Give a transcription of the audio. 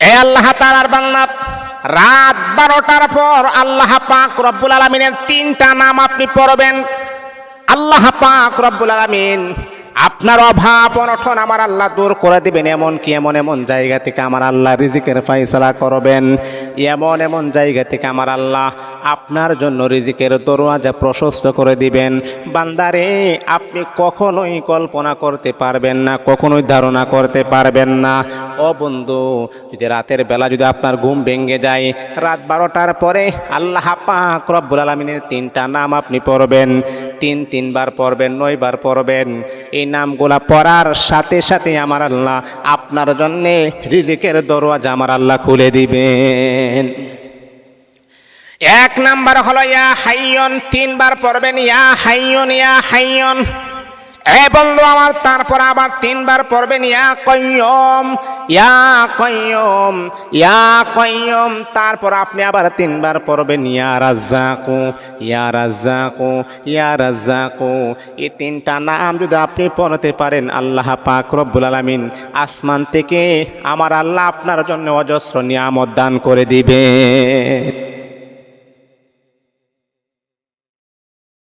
এ আল্লাহ তালার বান্নাত রাত বারোটার পর আল্লাহ পাক রব্বুল আলমিনের তিনটা নাম আপনি পড়বেন। আল্লাহ পাক রব্বুল আলমিন আপনার অভাব অনঠন আমার আল্লাহ দূর করে দিবেন। এমন কি এমন এমন জায়গা থেকে আমার আল্লাহ রিজিকের ফাইসলা করবেন। এমন এমন জায়গা থেকে আমার আল্লাহ আপনার জন্য রিজিকের দরওয়াজা প্রশস্ত করে দিবেন। বান্দারে, আপনি কখনোই কল্পনা করতে পারবেন না, কখনোই ধারণা করতে পারবেন না। ও বন্ধু, যদি রাতের বেলা যদি আপনার ঘুম ভেঙে যায়, রাত বারোটার পরে আল্লাহ পাক রব্বুল আলমিনের তিনটা নাম আপনি পড়বেন। তিন, তিনবার পড়বেন, নয়বার পড়বেন। এই নামগুলা পড়ার সাথে সাথে আমার আল্লাহ আপনার জন্যে রিজিকের দরওয়াজা আমার আল্লাহ খুলে দিবেন। এক নাম্বার হলো, ইয়া হাইয়ন, তিনবার পড়বেন, ইয়া হাইয়ন ইয়া হাইয়ন। এ বন্ধু আমার, তারপর আবার তিনবার পড়বেন, ইয়া কয়্যম ইয়া কয়্যম ইয়া কয়্যম। তারপর আপনি আবার তিনবার পড়বেন, ইয়া রাজ্জাকু ইয়া রাজ্জাকু ইয়া রাজ্জাকু। এই তিনটা নাম যদি আপনি পড়তে পারেন, আল্লাহ পাক রব্বুল আলামিন আসমান থেকে আমার আল্লাহ আপনার জন্য অজস্র নিয়ামত দান করে দিবে